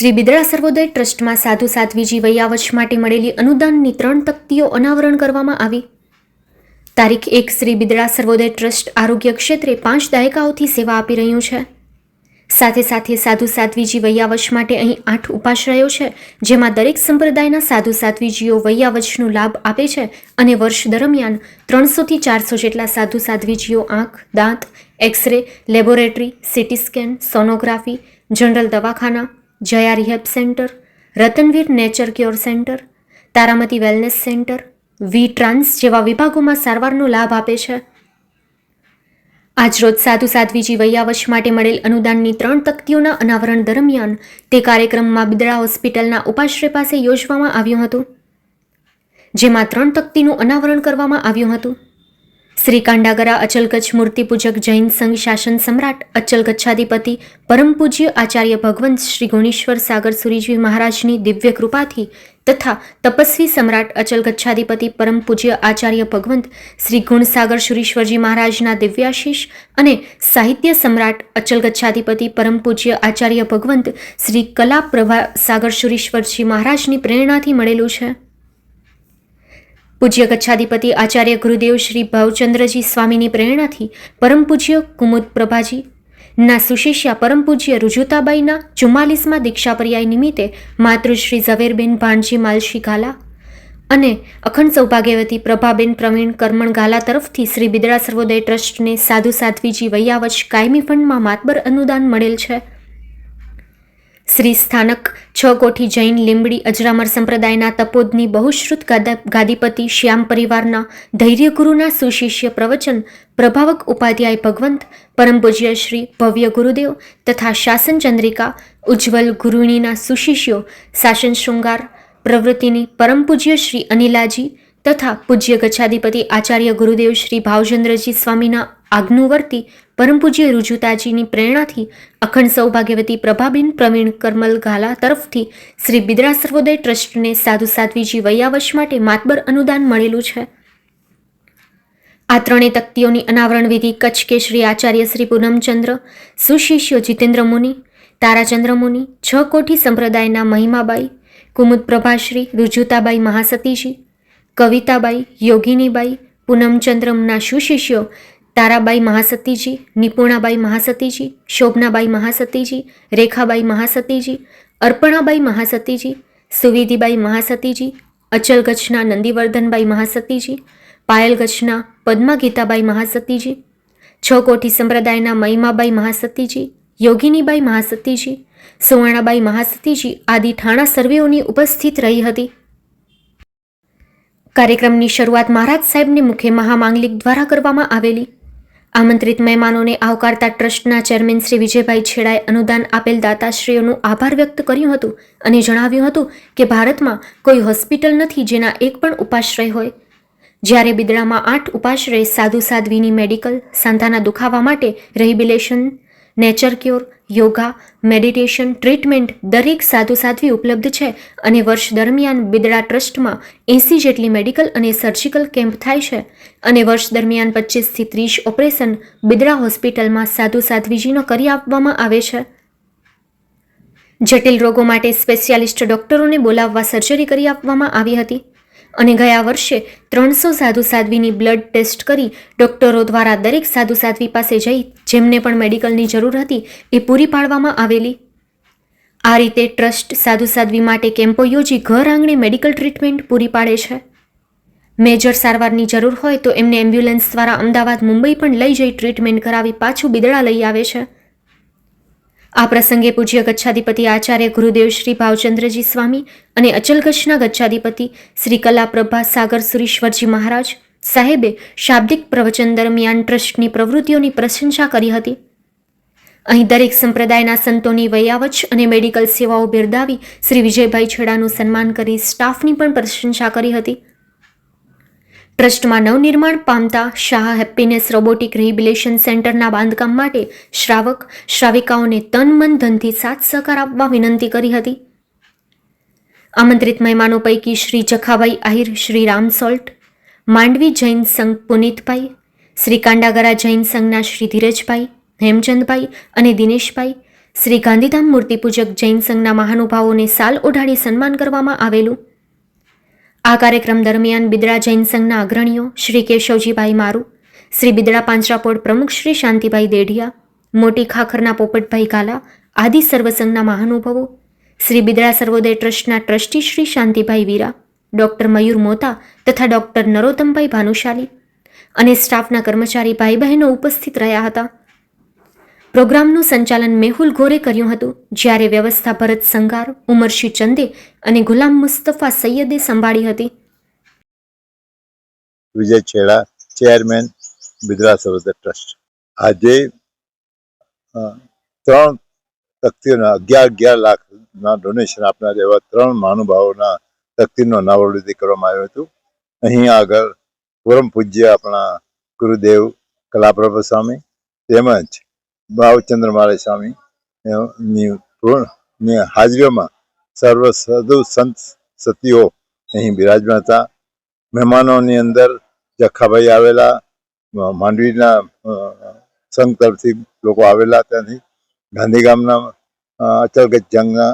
શ્રી બિદડા સર્વોદય ટ્રસ્ટમાં સાધુ સાધ્વીજી વૈયાવચ માટે મળેલી અનુદાનની ત્રણ તકતીઓ અનાવરણ કરવામાં આવી. તારીખ એક શ્રી બિદડા સર્વોદય ટ્રસ્ટ આરોગ્ય ક્ષેત્રે પાંચ દાયકાઓથી સેવા આપી રહ્યું છે. સાથે સાથે સાધુ સાધ્વીજી વૈયાવચ માટે અહીં આઠ ઉપાશ્રયો છે, જેમાં દરેક સંપ્રદાયના સાધુ સાધ્વીજીઓ વૈયાવચનો લાભ આપે છે અને વર્ષ દરમિયાન ત્રણસોથી ચારસો જેટલા સાધુ સાધ્વીજીઓ આંખ, દાંત, x-ray, laboratory, CT scan, sonography, general દવાખાના Jaya rehab centre, Ratanveer nature cure centre, Taramati wellness centre, V trans જેવા વિભાગોમાં સારવારનો લાભ આપે છે. આજરોજ સાધુ સાધ્વીજી વૈયાવશ માટે મળેલ અનુદાનની ત્રણ તકતીઓના અનાવરણ દરમિયાન તે કાર્યક્રમમાં બિદડા હોસ્પિટલના ઉપાશ્રય પાસે યોજવામાં આવ્યું હતું, જેમાં ત્રણ તકતીનું અનાવરણ કરવામાં આવ્યું હતું. શ્રી કાંડાગરા અચલ કચ્છ મૂર્તિ પૂજક જૈન સંઘ શાસન સમ્રાટ અચલ કચ્છાધિપતિ પરમ પૂજ્ય આચાર્ય ભગવંત શ્રી ગુણેશ્વર સાગર સુરીજી મહારાજની દિવ્ય કૃપાથી તથા તપસ્વી સમ્રાટ અચલ કચ્છાધિપતિ પરમ પૂજ્ય આચાર્ય ભગવંત શ્રી ગુણસાગર સુરીશ્વરજી મહારાજના દિવ્યાશીષ અને સાહિત્ય સમ્રાટ અચલ કચ્છાધિપતિ પરમ પૂજ્ય આચાર્ય ભગવંત શ્રી કલા પ્રભા સાગર સુરીશ્વરજી મહારાજની પ્રેરણાથી મળેલું છે. પૂજ્ય કચ્છાધિપતિ આચાર્ય ગુરુદેવ શ્રી ભાવચંદ્રજી સ્વામીની પ્રેરણાથી પરમ પૂજ્ય કુમુદ પ્રભાજી, ના સુશિષ્યા પરમ પૂજ્ય રુજુતાબાઈના ચુમ્માલીસમાં દીક્ષા પર્યાય નિમિત્તે માતૃશ્રી ઝવેરબેન ભાણજી માલશી ગાલા અને અખંડ સૌભાગ્યવતી પ્રભાબેન પ્રવીણ કરમણ ગાલા તરફથી શ્રી બિદડા સર્વોદય ટ્રસ્ટને સાધુ સાધ્વીજી વૈયાવચ કાયમી ફંડમાં માતબર અનુદાન મળેલ છે. શ્રી સ્થાનક છ કોઠી જૈન લીંબડી અજરામર સંપ્રદાયના તપોદની બહુશ્રુત ગાદા ગાદીપતિ શ્યામ પરિવારના ધૈર્યગુરુના સુશિષ્ય પ્રવચન પ્રભાવક ઉપાધ્યાય ભગવંત, પરમ પૂજ્ય શ્રી ભવ્ય ગુરુદેવ તથા શાસન ચંદ્રિકા, ઉજ્જવલ ગુરુણીના સુશિષ્યો, શાસન શૃંગાર, પ્રવૃત્તિની પરમ પૂજ્ય શ્રી અનિલાજી તથા પૂજ્ય ગચ્છાધિપતિ આચાર્ય ગુરુદેવ શ્રી ભાવચંદ્રજી સ્વામીના આજ્ઞુવર્તી પરમ પૂજ્ય રુજુતાજીની પ્રેરણાથી અખંડ સૌભાગ્યવતી પ્રભાબેન પ્રવીણ કરમલ ગાલા તરફથી શ્રી બિદરા સર્વોદય ટ્રસ્ટને સાધુ સાધ્વીજી વૈયાવશ માટે માતબર અનુદાન મળેલું છે. આ ત્રણેય તકતીઓની અનાવરણ વિધિ કચ્છ કેશરી આચાર્ય શ્રી પૂનમચંદ્ર, સુશિષ્ય જીતેન્દ્ર મુનિ, તારાચંદ્ર મુનિ, છ કોઠી સંપ્રદાયના મહિમાબાઈ, કુમુદ પ્રભાશ્રી, રુજુતાબાઈ મહાસતીજી, કવિતાબાઈ, યોગિનીબાઈ, પૂનમચંદ્રમના સુશિષ્યો તારાબાઈ મહાસતીજી, નિપુણાબાઈ મહાસતીજી, શોભનાબાઈ મહાસતીજી, રેખાબાઈ મહાસતીજી, અર્પણાબાઈ મહાસતીજી, સુવિધિબાઈ મહાસતીજી અચલ ગચ્છના મહાસતીજી પાયલ ગચ્છના મહાસતીજી છ કોઠી સંપ્રદાયના મહિમાબાઈ મહાસતીજી, યોગિનીબાઈ મહાસતીજી, સુવર્ણાબાઈ મહાસતીજી આદિ ઠાણા સર્વેઓની ઉપસ્થિત રહી હતી. કાર્યક્રમની શરૂઆત મહારાજ સાહેબને મુખ્ય મહામાંગલિક દ્વારા કરવામાં આવેલી આમંત્રિત મહેમાનોને આવકારતા ટ્રસ્ટના ચેરમેન શ્રી વિજયભાઈ છેડાએ અનુદાન આપેલ દાતાશ્રીઓનું આભાર વ્યક્ત કર્યું હતું અને જણાવ્યું હતું કે ભારતમાં કોઈ હોસ્પિટલ નથી જેના એક પણ ઉપાશ્રય હોય. જ્યારે બિદડામાં આઠ ઉપાશ્રય સાધુ સાધ્વીની મેડિકલ, સાંધાના દુખાવા માટે rehabilitation, nature cure yoga, meditation, treatment દરેક સાધુ સાધ્વી ઉપલબ્ધ છે અને વર્ષ દરમિયાન બિદડા ટ્રસ્ટમાં એંસી જેટલી મેડિકલ અને સર્જિકલ કેમ્પ થાય છે અને વર્ષ દરમિયાન પચીસથી ત્રીસ ઓપરેશન બિદડા હોસ્પિટલમાં સાધુ સાધ્વીજીનો કરી આપવામાં આવે છે. જટિલ રોગો માટે સ્પેશિયાલિસ્ટ ડોક્ટરોને બોલાવવા સર્જરી કરી આપવામાં આવી હતી. અને ગયા વર્ષે ત્રણસો સાધુ સાધ્વીની બ્લડ ટેસ્ટ કરી ડોક્ટરો દ્વારા દરેક સાધુ સાધ્વી પાસે જઈ જેમને પણ મેડિકલની જરૂર હતી એ પૂરી પાડવામાં આવેલી. આ રીતે ટ્રસ્ટ સાધુ સાધ્વી માટે કેમ્પો યોજી ઘર આંગણે મેડિકલ ટ્રીટમેન્ટ પૂરી પાડે છે. મેજર સારવારની જરૂર હોય તો એમને એમ્બ્યુલન્સ દ્વારા અમદાવાદ મુંબઈ પણ લઈ જઈ ટ્રીટમેન્ટ કરાવી પાછું બિદડા લઈ આવે છે. આ પ્રસંગે પૂજ્ય ગચ્છાધિપતિ આચાર્ય ગુરુદેવ શ્રી ભાવચંદ્રજી સ્વામી અને અચલ કચ્છના ગચ્છાધિપતિ શ્રી કલાપ્રભા સાગર સુરીશ્વરજી મહારાજ સાહેબે શાબ્દિક પ્રવચન દરમિયાન ટ્રસ્ટની પ્રવૃત્તિઓની પ્રશંસા કરી હતી. અહીં દરેક સંપ્રદાયના સંતોની વૈયાવચ અને મેડિકલ સેવાઓ બિરદાવી શ્રી વિજયભાઈ છેડાનું સન્માન કરી સ્ટાફની પણ પ્રશંસા કરી હતી. ટ્રસ્ટમાં નવનિર્માણ પામતા શાહ હેપ્પીનેસ રોબોટિક રિહેબિલેશન સેન્ટરના બાંધકામ માટે શ્રાવક શ્રાવિકાઓને તન મન ધનથી સાથ સહકાર આપવા વિનંતી કરી હતી. આમંત્રિત મહેમાનો પૈકી શ્રી જખાભાઈ આહિર, શ્રી રામ સોલ્ટ, માંડવી જૈન સંઘ પુનિતભાઈ, શ્રી કાંડાગરા જૈન સંઘના શ્રી ધીરજભાઈ, હેમચંદભાઈ અને દિનેશભાઈ, શ્રી ગાંધીધામ મૂર્તિપૂજક જૈન સંઘના મહાનુભાવોને સાલ ઓઢાડી સન્માન કરવામાં આવેલું. આ કાર્યક્રમ દરમિયાન બિદડા જૈન સંઘના અગ્રણીઓ શ્રી કેશવજીભાઈ મારુ, શ્રી બિદડા પાંજરાપોળ પ્રમુખ શ્રી શાંતિભાઈ દેઢિયા, મોટી ખાખરના પોપટભાઈ કાલા આદિ સર્વસંઘના મહાનુભાવો, શ્રી બિદડા સર્વોદય ટ્રસ્ટના ટ્રસ્ટી શ્રી શાંતિભાઈ વીરા, ડોક્ટર મયુર મોતા તથા ડોક્ટર નરોત્તમભાઈ ભાનુશાલી અને સ્ટાફના કર્મચારી ભાઈ બહેનો ઉપસ્થિત રહ્યા હતા. પ્રોગ્રામનું સંચાલન મેહુલ ગોરે કર્યું હતું, જ્યારે વ્યવસ્થા ભરત સંગાર, ઉમરશી ચંદે અને ગુલામ મુસ્તફા સૈયદે સંભાળી હતી. વિજય છેડા, ચેરમેન, બિદરા ટ્રસ્ટ. આજે ત્રણ તકતીઓના, અગિયાર અગિયાર લાખના ડોનેશન આપનાર એવા ત્રણ મહાનુભાવોના તકતીનું અનાવરણ કરવામાં આવ્યું હતું. અહીં આગળ, પરમ પૂજ્ય આપણા ગુરુદેવ કલાપ્રભુ સ્વામી તેમજ ભાવચંદ્ર માળે સ્વામી ની હાજરીઓમાં સર્વ સાધુ સંત સતીઓ અહીં બિરાજમાન હતા. મહેમાનોની અંદર જખાભાઈ આવેલા માંડવીના સંઘ તરફથી લોકો આવેલા ત્યાંથી. ગાંધીગામના ગામના અચલગત જંગના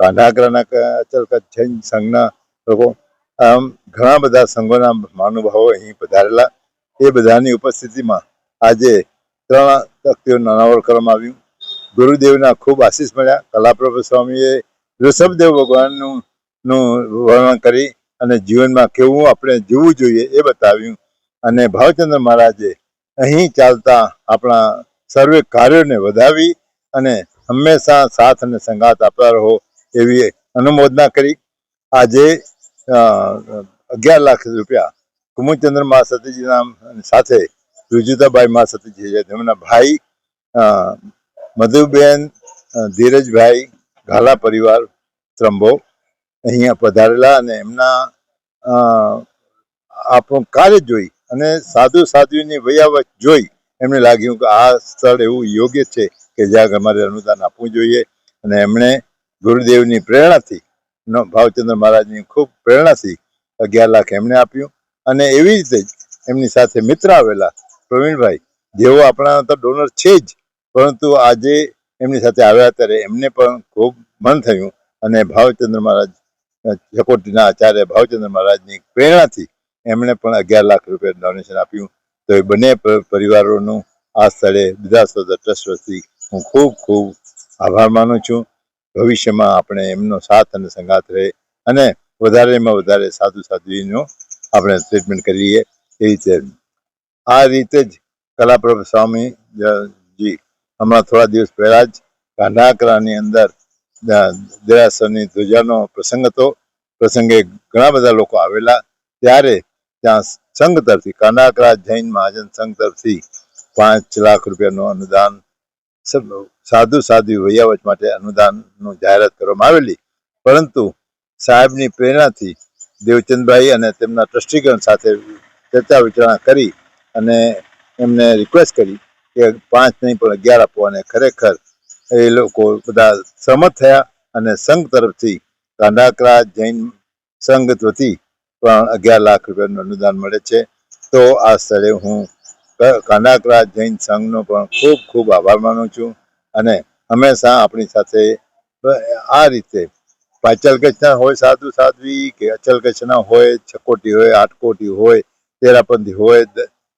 કાંઢાકરાના અચલગત જૈન સંઘના લોકો. આમ ઘણા બધા સંઘોના મહાનુભાવો અહીં પધારેલા. એ બધાની ઉપસ્થિતિમાં આજે ત્રણ તકતીઓનું નાનાવર કરવામાં આવ્યું. ગુરુદેવના ખૂબ આશીષ મળ્યા. કલાપ્રભુ સ્વામીએ ઋષભદેવ ભગવાનનું, નું વર્ણન કરી અને જીવનમાં કેવું આપણે જીવવું જોઈએ એ બતાવ્યું. અને ભાવચંદ્ર મહારાજે અહીં ચાલતા આપણા સર્વે કાર્યોને વધાવી અને હંમેશા સાથ અને સંગાત આપતા રહો એવી અનુમોદના કરી. આજે અગિયાર લાખ રૂપિયા કુમુદચંદ્ર મા સતીજીના સાથે રુજુતાબાઈ માં સતીજી છે, તેમના ભાઈ મધુબેન ધીરજભાઈ, ઘાલા પરિવાર, ત્રંબો અહીંયા પધારેલા અને એમના આપણું કાર્ય જોઈ અને સાધુ સાધ્વીની વયાવત જોઈ એમને લાગ્યું કે આ સ્થળ એવું યોગ્ય છે કે જ્યાં અમારે અનુદાન આપવું જોઈએ અને એમણે ગુરુદેવની પ્રેરણાથી ભાવચંદ્ર મહારાજની ખૂબ પ્રેરણાથી અગિયાર લાખ એમણે આપ્યું અને એવી રીતે જ એમની સાથે મિત્ર આવેલા પ્રવીણભાઈ, જેઓ આપણા તો ડોનર છે જ, પરંતુ આજે એમની સાથે આવ્યા ત્યારે એમને પણ ખૂબ મન થયું અને ભાવચંદ્ર મહારાજ ચકોટીના આચાર્ય ભાવચંદ્ર મહારાજની પ્રેરણાથી એમણે પણ અગિયાર લાખ રૂપિયા ડોનેશન આપ્યું. તો એ બંને પરિવારોનું આ સ્થળે વિધાસોદર ટ્રસ્ટ વતી હું ખૂબ ખૂબ આભાર માનું છું. ભવિષ્યમાં આપણે એમનો સાથ અને સંગાત રહે અને વધારેમાં વધારે સાધુ સાધ્વીનો આપણે ટ્રીટમેન્ટ કરીએ એ રીતે આ રીતે જ કલાપ્રભ સ્વામી જ- જી હમણાં થોડા દિવસ પહેલા જ કાંડાકરાની અંદર દેરાસરની ધ્વજાનો પ્રસંગ હતો. પ્રસંગે ઘણા બધા લોકો આવેલા. ત્યારે ત્યાં સંઘ તરફથી કાંડાકરા જૈન મહાજન સંઘ તરફથી પાંચ લાખ રૂપિયાનું અનુદાન સાધુ સાધુ વૈયાવચ માટે અનુદાનનું જાહેરાત કરવામાં આવેલી. પરંતુ સાહેબની પ્રેરણાથી દેવચંદભાઈ અને તેમના ટ્રસ્ટીગણ સાથે ચર્ચા વિચારણા કરી અને એમને રિક્વેસ્ટ કરી કે પાંચ નહીં, પણ અગિયાર આપો. અને ખરેખર એ લોકો બધા સહમત થયા અને સંઘ તરફથી કાંડાકરા જૈન સંઘ વતી પણ અગિયાર લાખ રૂપિયાનું અનુદાન મળે છે. તો આ સ્થળે હું કાંડાકરા જૈન સંઘનો પણ ખૂબ ખૂબ આભાર માનું છું. અને હંમેશા આપણી સાથે આ રીતે પાચલ કચ્છના હોય, સાધુ સાધ્વી કે અચલ કચ્છના હોય, છકોટી હોય આટકોટી હોય, તેરાપંથી હોય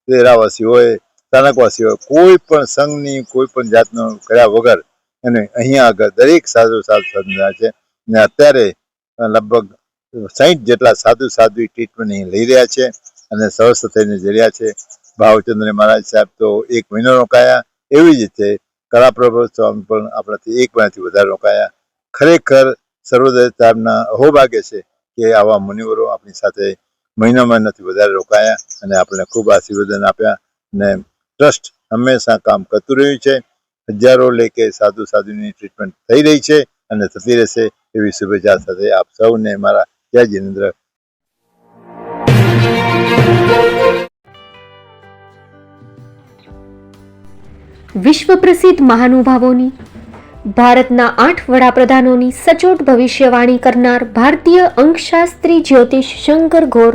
દ- તેરાવાસી હોય સ્થાનકવાસી હોય કોઈ પણ સંઘની, કોઈ પણ જાતનો કર્યા વગર અને અહીંયા આગળ દરેક સાધુ સાધુ સંઘના છે. ને અત્યારે લગભગ સાહીઠ જેટલા સાધુ સાધુ ટ્રીટમેન્ટ અહીં લઈ રહ્યા છે અને સ્વસ્થ થઈને જઈ રહ્યા છે. ભાવચંદ્ર મહારાજ સાહેબ તો એક મહિનો રોકાયા. એવી જ રીતે કલાપ્રભુ સ્વામી પણ આપણાથી એક મહિનાથી વધારે રોકાયા. ખરેખર સર્વોદય સાહેબના અહોભાગ્ય છે કે આવા મુનિવરો આપણી સાથે મહિનામાં નથી વધારે રોકાયા. અને આપણને ખૂબ આશીર્વાદન આપ્યા અને ટ્રસ્ટ હંમેશા કામ કરતું રહ્યું છે. હજારો લેકે સાધુ સાધુની ટ્રીટમેન્ટ થઈ રહી છે અને થતી રહેશે એવી શુભેચ્છા સાથે આપ સૌને મારા જય જિનેન્દ્ર. વિશ્વ પ્રસિદ્ધ મહાનુભાવોની, ભારતના આઠ વડાપ્રધાનોની સચોટ ભવિષ્યવાણી કરનાર ભારતીય અંકશાસ્ત્રી જ્યોતિષ શંકર ઘોર